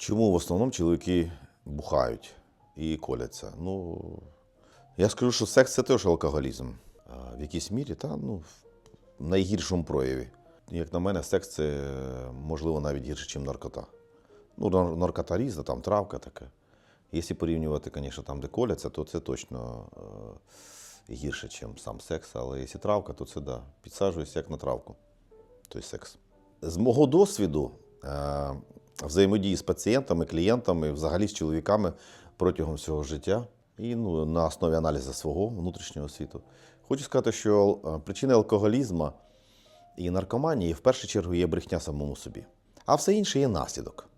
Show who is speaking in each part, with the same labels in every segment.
Speaker 1: Чому в основному чоловіки бухають і коляться? Ну, я скажу, що секс це теж алкоголізм. А в якійсь мірі, та, ну, в найгіршому прояві. Як на мене, секс це е, можливо навіть гірше, ніж наркота. Ну, наркота різна, там травка така. Якщо порівнювати, звісно, там, де коляться, то це точно е, гірше, ніж сам секс. Але якщо травка, то це да. Підсаджуюся як на травку. Той секс. З мого досвіду е, взаємодії з пацієнтами, клієнтами, взагалі з чоловіками протягом всього життя і ну, на основі аналізу свого внутрішнього світу. Хочу сказати, що е, причини алкоголізму і наркоманії в першу чергу є брехня самому собі, а все інше є наслідок.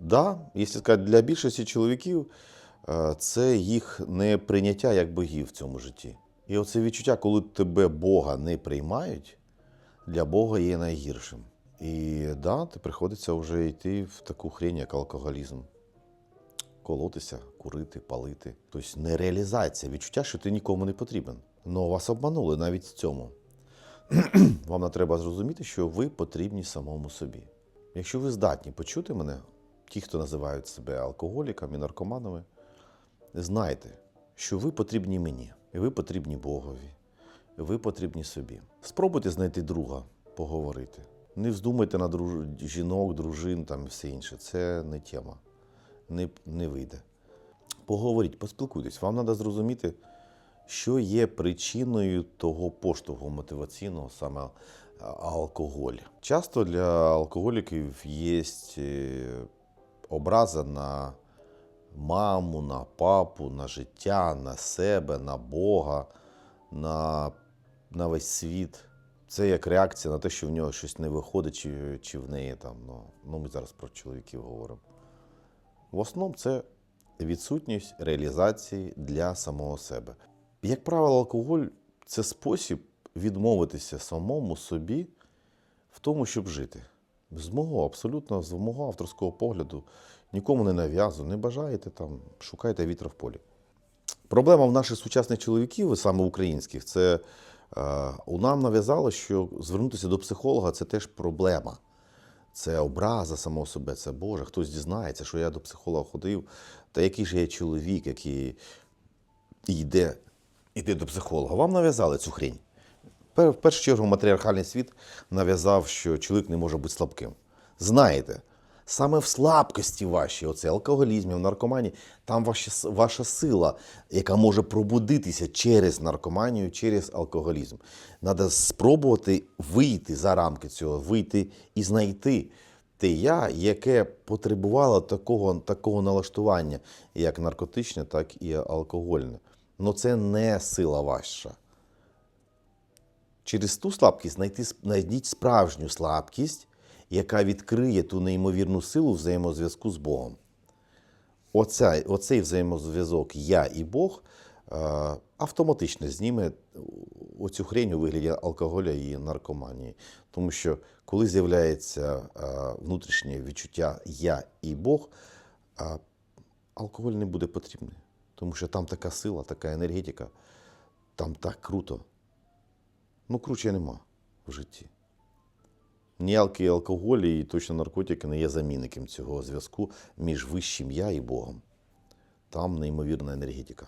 Speaker 1: Да, якщо сказати, для більшості чоловіків е, це їх неприйняття як богів в цьому житті. І оце відчуття, коли тебе Бога не приймають, для Бога є найгіршим. І да, ти приходиться вже йти в таку хрень, як алкоголізм. Колотися, курити, палити. Тобто нереалізація, відчуття, що ти нікому не потрібен. Ну вас обманули навіть в цьому. Вам не треба зрозуміти, що ви потрібні самому собі. Якщо ви здатні почути мене, ті, хто називають себе алкоголіками, наркоманами, знайте, що ви потрібні мені, і ви потрібні Богові, і ви потрібні собі. Спробуйте знайти друга, поговорити. Не вздумайте на друж... жінок, дружин там і все інше. Це не тема. Не, не вийде. Поговоріть, поспілкуйтесь. Вам треба зрозуміти, що є причиною того поштовху мотиваційного саме алкоголь. Часто для алкоголіків є е, образа на маму, на папу, на життя, на себе, на Бога, на, на весь світ. Це як реакція на те, що в нього щось не виходить, чи, чи в неї там. Ну, ну, ми зараз про чоловіків говоримо. В основному це відсутність реалізації для самого себе. Як правило, алкоголь це спосіб відмовитися самому собі в тому, щоб жити. З мого абсолютно з мого авторського погляду нікому не нав'язую, не бажаєте там, шукайте вітра в полі. Проблема в наших сучасних чоловіків, саме українських, це у нам нав'язало, що звернутися до психолога це теж проблема. Це образа самого себе, це Боже, хтось дізнається, що я до психолога ходив, та який ж я чоловік, який йде, йде до психолога. Вам нав'язали цю хрень. Пер- В першу чергу матріархальний світ нав'язав, що чоловік не може бути слабким. Знаєте, саме в слабкості вашій, оце алкоголізмі, в наркоманії, там ваша, ваша сила, яка може пробудитися через наркоманію, через алкоголізм. Треба спробувати вийти за рамки цього, вийти і знайти те я, яке потребувало такого, такого налаштування, як наркотичне, так і алкогольне. Ну це не сила ваша. Через ту слабкість знайти, знайдіть справжню слабкість, яка відкриє ту неймовірну силу взаємозв'язку з Богом. Оця, оцей взаємозв'язок я і Бог е, автоматично зніме оцю хрень у вигляді алкоголя і наркоманії. Тому що коли з'являється е, внутрішнє відчуття я і Бог, е, алкоголь не буде потрібний. Тому що там така сила, така енергетика, там так круто. Ну, круче нема в житті. Ніякий алкоголь і точно наркотики не є замінником цього зв'язку між вищим я і Богом. Там неймовірна енергетика.